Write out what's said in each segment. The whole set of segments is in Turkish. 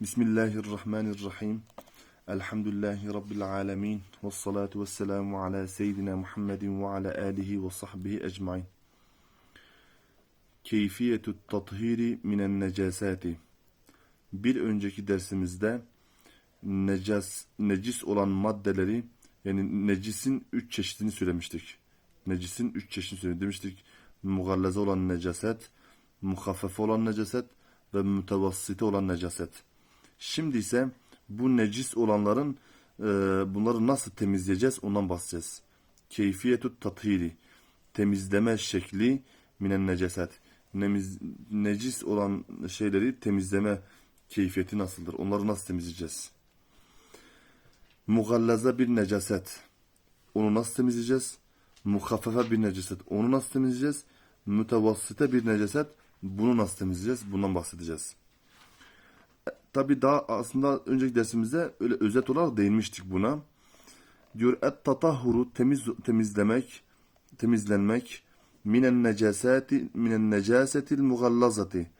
Bismillahirrahmanirrahim. Elhamdülillahi Rabbil alemin. Ve salatu ve selamu ala seyyidina Muhammedin ve ala alihi ve sahbihi ecmain. Keyfiyetü tathiri minen necasati. Bir önceki dersimizde necas, necis olan maddeleri yani necisin üç çeşidini söylemiştik. Necisin üç çeşidini söylemiştik. Demiştik mugallaze olan necaset, muhaffafe olan necaset ve mütevassite olan necaset. Şimdi ise bu necis olanların e, bunları nasıl temizleyeceğiz ondan bahsedeceğiz. Keyfiyetü tathiri. Temizleme şekli minen necaset. Nemiz, necis olan şeyleri temizleme keyfiyeti nasıldır? Onları nasıl temizleyeceğiz? Mugallaza bir necaset. Onu nasıl temizleyeceğiz? Muhaffafe bir necaset. Onu nasıl temizleyeceğiz? Mütevassite bir necaset. Bunu nasıl temizleyeceğiz? Bundan bahsedeceğiz. Tabi daha aslında önceki dersimizde öyle özet olarak değinmiştik buna. Diyor et tatahuru temiz temizlemek, temizlenmek minen necasati minen necasetil mugallazati.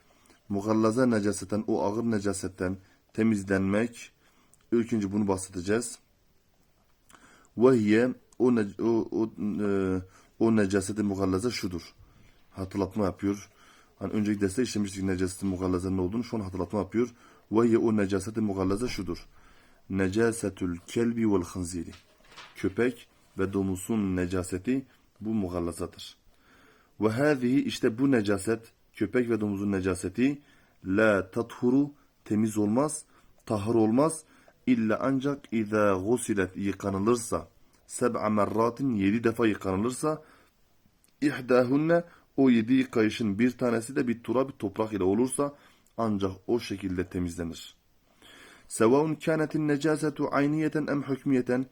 Mugallaza necaseten o ağır necasetten temizlenmek. İlk önce bunu bahsedeceğiz. Ve hiye o, o, o, e, o necaseti mugallaza şudur. Hatırlatma yapıyor. Hani önceki derste işlemiştik necasetin mugallazanın olduğunu. Şu an hatırlatma yapıyor. Ve o necaseti mugallaza şudur. Necasetül kelbi vel hınziri. Köpek ve domuzun necaseti bu mugallazadır. Ve hâzihi işte bu necaset, köpek ve domuzun necaseti la tathuru temiz olmaz, tahır olmaz illa ancak izâ gusilet yıkanılırsa seb'a merratin yedi defa yıkanılırsa ihdâhunne o yedi yıkayışın bir tanesi de bir tura toprak ile olursa ancak o şekilde temizlenir. Sevaun kânetin necasetu ayniyeten em hükmiyeten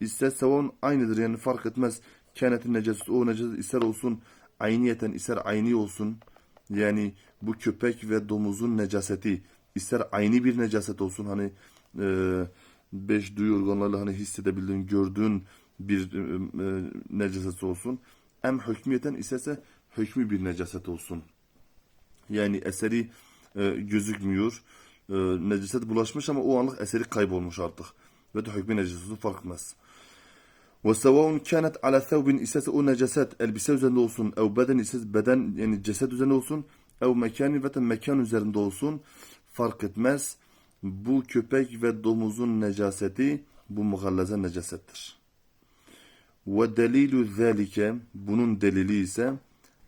ise sevavun aynıdır yani fark etmez. Kânetin necasetu o necaset ister olsun ayniyeten ister ayni olsun. Yani bu köpek ve domuzun necaseti ister aynı bir necaset olsun hani e, beş duyu organlarıyla hani hissedebildiğin gördüğün bir e, e, necaset olsun. Em hükmiyeten isterse hükmü bir necaset olsun. Yani eseri e, gözükmüyor. E, necaset bulaşmış ama o anlık eseri kaybolmuş artık. Ve de hükmü necaseti fark. Ve sevâun kânet ala thevbin ise o necaset elbise üzerinde olsun. Ev beden ise beden yani ceset üzerinde olsun. Ev mekâni ve mekan üzerinde olsun. Fark etmez. Bu köpek ve domuzun necaseti bu mugallaze necasettir. Ve delilü zâlike bunun delili ise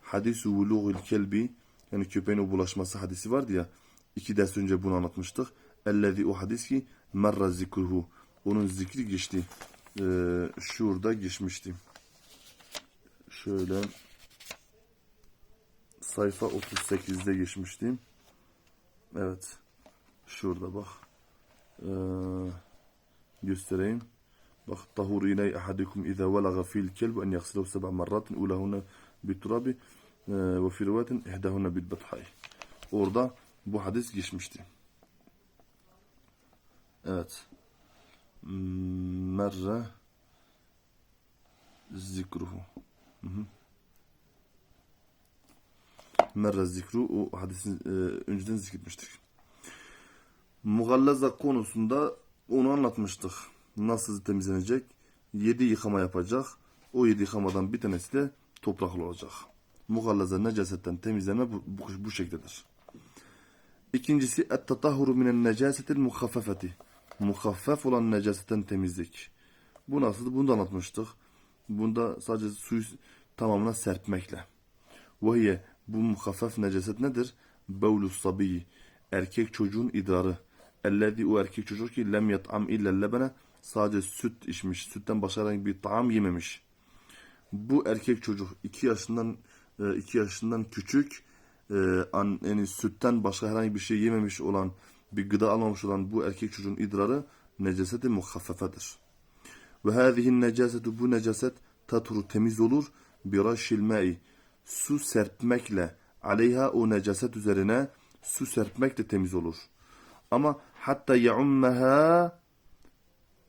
hadisu vuluğul kelbi yani köpeğin o bulaşması hadisi vardı ya iki ders önce bunu anlatmıştık. Ellezî o hadis ki merra zikruhu onun zikri geçti. Ee, şurada geçmişti. Şöyle sayfa 38'de geçmiştim. Evet. Şurada bak. Ee, göstereyim. Bak tahur iley ahadikum iza velaga fil kelb en yaghsilahu seb'a marratin ulahunna biturabi rivayetin ihdahunna bil bathay. Orada bu hadis geçmişti. Evet. Merre zikruhu. Hı. Merre zikru o hadisin e, önceden zikretmiştik. Mugallaza konusunda onu anlatmıştık. Nasıl temizlenecek? Yedi yıkama yapacak. O yedi yıkamadan bir tanesi de topraklı olacak. Mugallaza necasetten temizleme bu, bu, bu şekildedir. İkincisi et-tatahuru minen necasetil muhaffafeti. Muhaffaf olan necasetten temizlik. Bu nasıl? Bunu da anlatmıştık. Bunda sadece suyu tamamına serpmekle. Vahiye bu muhaffaf necaset nedir? Bevlus sabiyi. Erkek çocuğun idrarı. Ellezi o erkek çocuk ki lem yat'am illa lebene sadece süt içmiş. Sütten başka herhangi bir taam yememiş. Bu erkek çocuk 2 yaşından 2 yaşından küçük yani sütten başka herhangi bir şey yememiş olan bir gıda almamış olan bu erkek çocuğun idrarı neceseti muhaffefedir. Ve hâzihin necasetu bu necaset taturu temiz olur bir raşil mai su serpmekle aleyha o necaset üzerine su serpmekle temiz olur. Ama hatta yaummeha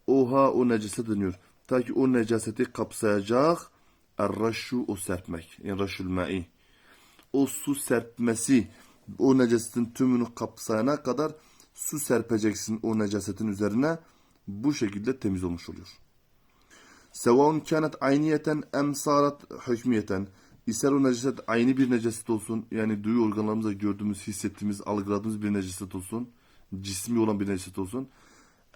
oha o necese deniyor. Ta ki o necaseti kapsayacak erraşu o serpmek. Yani raşul ma'i. O su serpmesi o necasetin tümünü kapsayana kadar su serpeceksin o necasetin üzerine. Bu şekilde temiz olmuş oluyor. Sevaun kânet ayniyeten em sarat hükmiyeten. İster o necaset aynı bir necaset olsun. Yani duyu organlarımızda gördüğümüz, hissettiğimiz, algıladığımız bir necaset olsun. Cismi olan bir necaset olsun.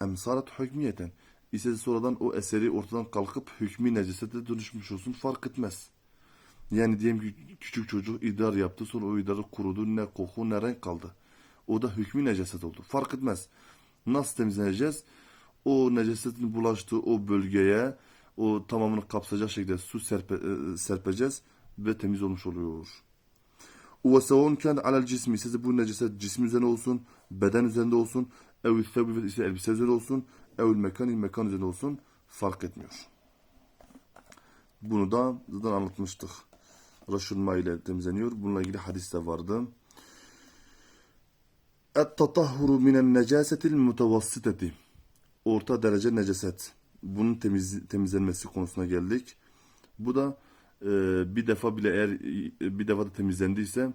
Em sarat hükmiyeten. İster sonradan o eseri ortadan kalkıp hükmü necasete dönüşmüş olsun. Fark etmez. Yani diyelim ki küçük çocuk idrar yaptı. Sonra o idrarı kurudu. Ne koku ne renk kaldı. O da hükmü necaset oldu. Fark etmez. Nasıl temizleneceğiz? O necasetin bulaştığı o bölgeye o tamamını kapsayacak şekilde su serpe, e, serpeceğiz ve temiz olmuş oluyor. Ve sevun kendi alel cismi size bu necaset cismi üzerine olsun, beden üzerinde olsun, ev ise elbise üzerinde olsun, ev mekan mekan üzerinde olsun fark etmiyor. Bunu da zaten anlatmıştık. Raşulma ile temizleniyor. Bununla ilgili hadis de vardı. Et-tatahhuru minen necasetil mutavassiteti. Orta derece necaset. Bunun temiz, temizlenmesi konusuna geldik. Bu da e, bir defa bile eğer e, bir defa da temizlendiyse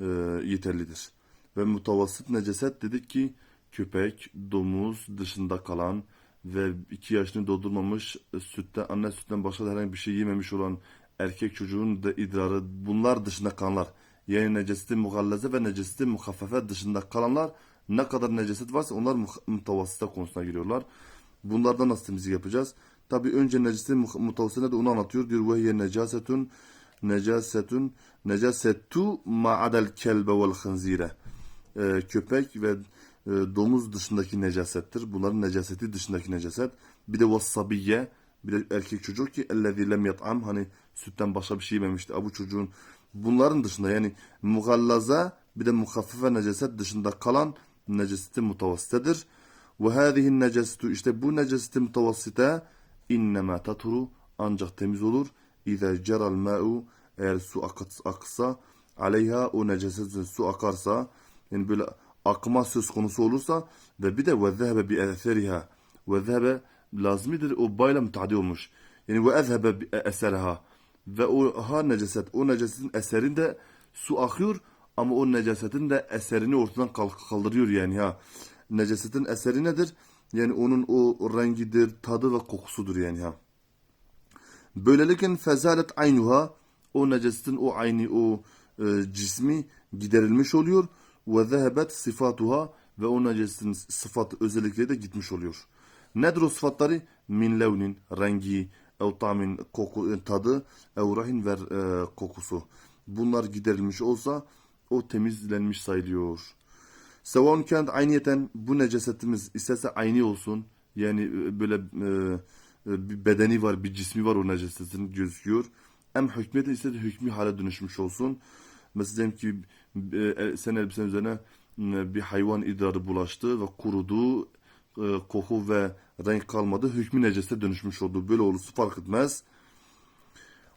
e, yeterlidir. Ve mutavassit necaset dedik ki köpek, domuz dışında kalan ve iki yaşını doldurmamış e, sütte anne sütten başka herhangi bir şey yememiş olan erkek çocuğun da idrarı bunlar dışında kalanlar yani neceseti mugallaze ve neceseti muhaffefe dışında kalanlar ne kadar neceset varsa onlar mutavassıta konusuna giriyorlar. Bunlardan nasıl temizlik yapacağız? Tabi önce neceseti muh- mutavassıta da onu anlatıyor. Diyor ve necasetun necasetun necasetu ma'adel kelbe vel hınzire. Ee, köpek ve e, domuz dışındaki necasettir. Bunların necaseti dışındaki necaset. Bir de vassabiye bir de erkek çocuk ki ellezî lem yat'am hani sütten başka bir şey yememişti. Bu çocuğun bunların dışında yani mugallaza bir de muhaffife necaset dışında kalan neceseti mutavassitedir. Ve hâzihin necesetu işte bu neceseti mutavassite innema taturu ancak temiz olur. İze ceral ma'u eğer su akıt- aksa aleyha o necesetin su akarsa yani böyle akma söz konusu olursa ve bir de ve zehebe bi eseriha ve zehebe lazmidir o bayla müteaddi olmuş. Yani ve ezhebe bi eserha ve o ha neceset o necesetin eserinde su akıyor ama o necesetin de eserini ortadan kaldırıyor yani ha. Necesetin eseri nedir? Yani onun o rengidir, tadı ve kokusudur yani ha. Böylelikle fezalet aynuha o necesetin o ayni o e, cismi giderilmiş oluyor ve zehebet sıfatuha ve o necesetin sıfat özellikleri de gitmiş oluyor. Nedir o sıfatları? Min levnin rengi, ev tamin koku e, tadı, ev rahin ve e, kokusu. Bunlar giderilmiş olsa o temizlenmiş sayılıyor. Sevan kent ayniyeten bu necasetimiz isterse aynı olsun. Yani e, böyle e, e, bir bedeni var, bir cismi var o necasetin gözüküyor. Hem hükmiyeti isterse hükmü hale dönüşmüş olsun. Mesela diyelim ki sen elbisenin üzerine e, bir hayvan idrarı bulaştı ve kurudu. E, koku ve renk kalmadı. Hükmü necesete dönüşmüş oldu. Böyle olursa fark etmez.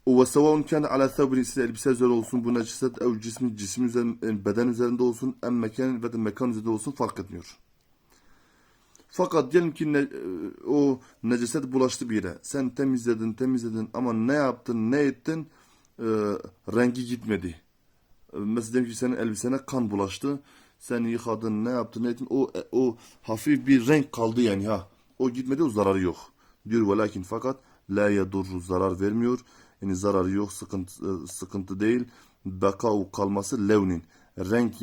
O ve sevaun kâne ala thawbin ise elbise üzerinde olsun bu neceset ev cismi cismi üzerinde beden üzerinde olsun em mekan ve de mekan üzerinde olsun fark etmiyor. Fakat diyelim ki ne, e, o neceset bulaştı bir yere. Sen temizledin temizledin ama ne yaptın ne ettin e, rengi gitmedi. E, Mesela diyelim ki senin elbisene kan bulaştı. Sen yıkadın ne yaptın ne ettin o, e, o hafif bir renk kaldı yani ha. O gitmedi o zararı yok. Diyor ve lakin fakat la yadurru zarar vermiyor. Yani zararı yok sıkıntı, e, sıkıntı değil. Bekau kalması levnin. Renk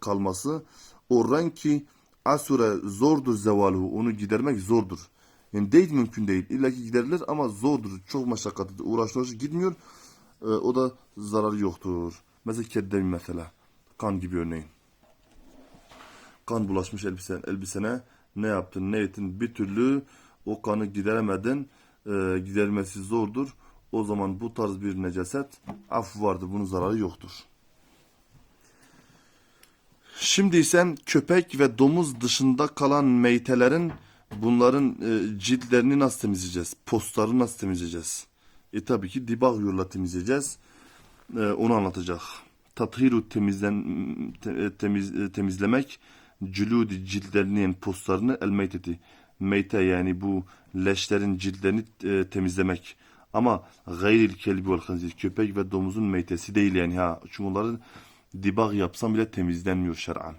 kalması o renk ki asure zordur zevaluhu onu gidermek zordur. Yani değil mümkün değil. İlla ki giderilir ama zordur. Çok meşakkatli uğraşıyor gitmiyor. E, o da zararı yoktur. Mesela keddemi mesela. Kan gibi örneğin. Kan bulaşmış elbisen, elbisene ne yaptın ne ettin bir türlü o kanı gideremedin. E, gidermesi zordur. O zaman bu tarz bir necaset af vardır. Bunun zararı yoktur. Şimdi ise köpek ve domuz dışında kalan meytelerin bunların e, ciltlerini nasıl temizleyeceğiz? Postlarını nasıl temizleyeceğiz? E tabii ki dibağ yoluyla temizleyeceğiz. E, onu anlatacak. Tathiru temizlen, te- temiz, e, temizlemek cüludi ciltlerini yani postlarını el meyteti. Meyte yani bu leşlerin ciltlerini e, temizlemek. Ama gayril kelbi vel hınzir köpek ve domuzun meytesi değil yani ha. Çünkü onların dibağ yapsam bile temizlenmiyor şer'an.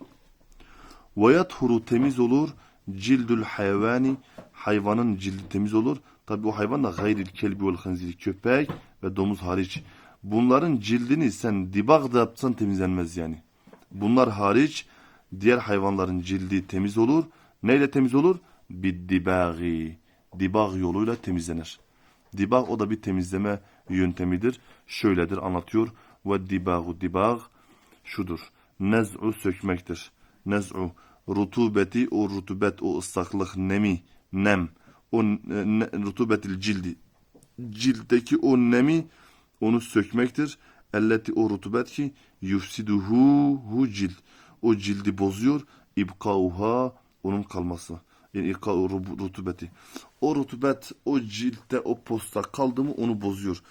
Ve yathuru temiz olur. Cildül hayvani hayvanın cildi temiz olur. Tabi o hayvan da gayril kelbi vel hınziri köpek ve domuz hariç. Bunların cildini sen dibak da yapsan temizlenmez yani. Bunlar hariç diğer hayvanların cildi temiz olur. Neyle temiz olur? Biddibagi. Dibag yoluyla temizlenir. Dibag o da bir temizleme yöntemidir. Şöyledir anlatıyor. Ve dibagu dibag şudur. Nez'u sökmektir. Nez'u rutubeti o rutubet o ıslaklık nemi nem o ne, rutubetil cildi ciltteki o nemi onu sökmektir. Elleti o rutubet ki yufsiduhu hu cild. O cildi bozuyor. İbkauha onun kalması. Yani ru- rutubeti. O rutubet o ciltte o posta kaldı mı onu bozuyor.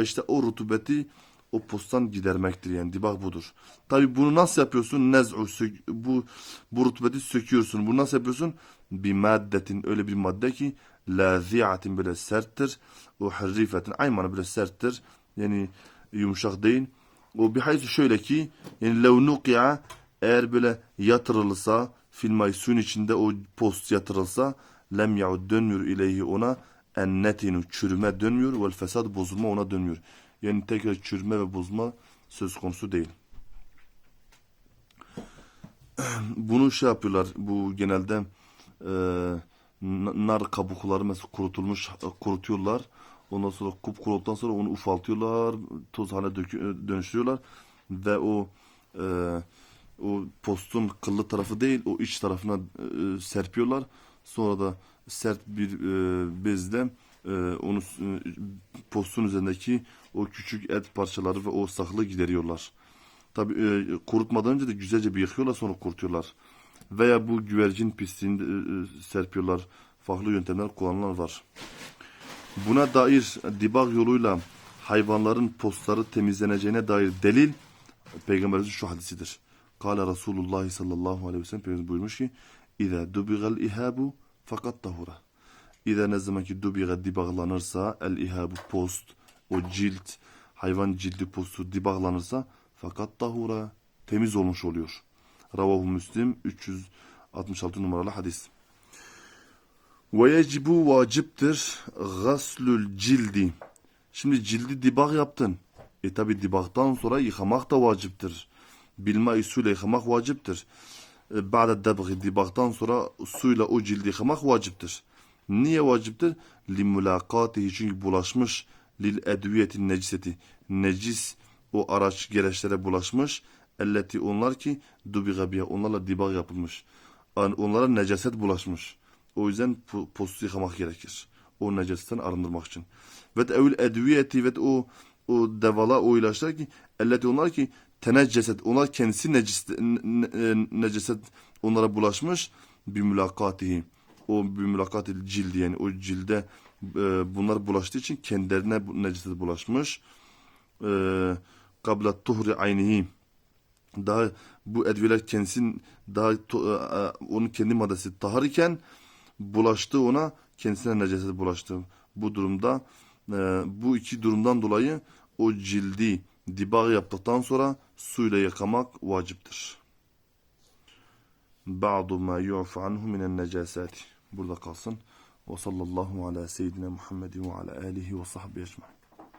İşte o rutubeti o posttan gidermektir yani dibak budur. Tabi bunu nasıl yapıyorsun? Nez'u bu bu rutubeti söküyorsun. Bunu nasıl yapıyorsun? Bir maddetin öyle bir madde ki lazi'atin böyle serttir. O harrifetin aymanı böyle serttir. Yani yumuşak değil. O bir hayli şöyle ki yani lev nuki'a eğer böyle yatırılsa filmay suyun içinde o post yatırılsa lem yaud dönmüyor ileyhi ona en netinu çürüme dönmüyor vel fesad bozulma ona dönmüyor. Yani tekrar çürüme ve bozma söz konusu değil. Bunu şey yapıyorlar bu genelde e, nar kabukları mesela kurutulmuş kurutuyorlar. Ondan sonra kup kurulduktan sonra onu ufaltıyorlar, toz haline dökü- dönüştürüyorlar ve o e, o postun kıllı tarafı değil o iç tarafına e, serpiyorlar. Sonra da sert bir e, bezle e, onu e, postun üzerindeki o küçük et parçaları ve o saklı gideriyorlar. Tabi e, kurutmadan önce de güzelce bir yıkıyorlar sonra kurutuyorlar. Veya bu güvercin pisliğini e, e, serpiyorlar. Farklı yöntemler kullanılan var. Buna dair dibag yoluyla hayvanların postları temizleneceğine dair delil Peygamberimizin şu hadisidir. Kale Resulullah sallallahu aleyhi ve sellem Peygamberimiz buyurmuş ki İza dubigal ihabu fakat tahura. İza ne zaman ki dubiga dibaglanırsa el ihabu post o cilt hayvan cildi postu dibaglanırsa fakat tahura temiz olmuş oluyor. Ravahu Müslim 366 numaralı hadis. Ve yecibu vaciptir gaslül cildi. Şimdi cildi dibak yaptın. E tabi dibaktan sonra yıkamak da vaciptir. Bilma suyla yıkamak vaciptir. E, Ba'da debgi dibaktan sonra suyla o cildi yıkamak vaciptir. Niye vaciptir? Limulakatihi çünkü bulaşmış lil edviyetin neciseti. Necis o araç gereçlere bulaşmış. Elleti onlar ki dubiga biha onlarla dibak yapılmış. Yani onlara necaset bulaşmış. O yüzden po- postu yıkamak gerekir. O necasetten arındırmak için. Ve evül edviyeti ve o o devala o ilaçlar ki elleti onlar ki tenecceset onlar kendisi necis, ne- ne- necaset onlara bulaşmış bir mülakatihi. O bir mülakatil cildi yani o cilde e, bunlar bulaştığı için kendilerine bu necaset bulaşmış. E, kabla tuhri aynihi daha bu edviyeler kendisinin daha e, e, onun kendi maddesi tahar iken bulaştı ona kendisine necaset bulaştı. Bu durumda e, bu iki durumdan dolayı o cildi dibag yaptıktan sonra suyla yıkamak vaciptir. Ba'du ma yu'fu anhu minen necasati. Burada kalsın. Ve sallallahu ala seyyidina Muhammedin ve ala alihi ve sahbihi ecmaîn.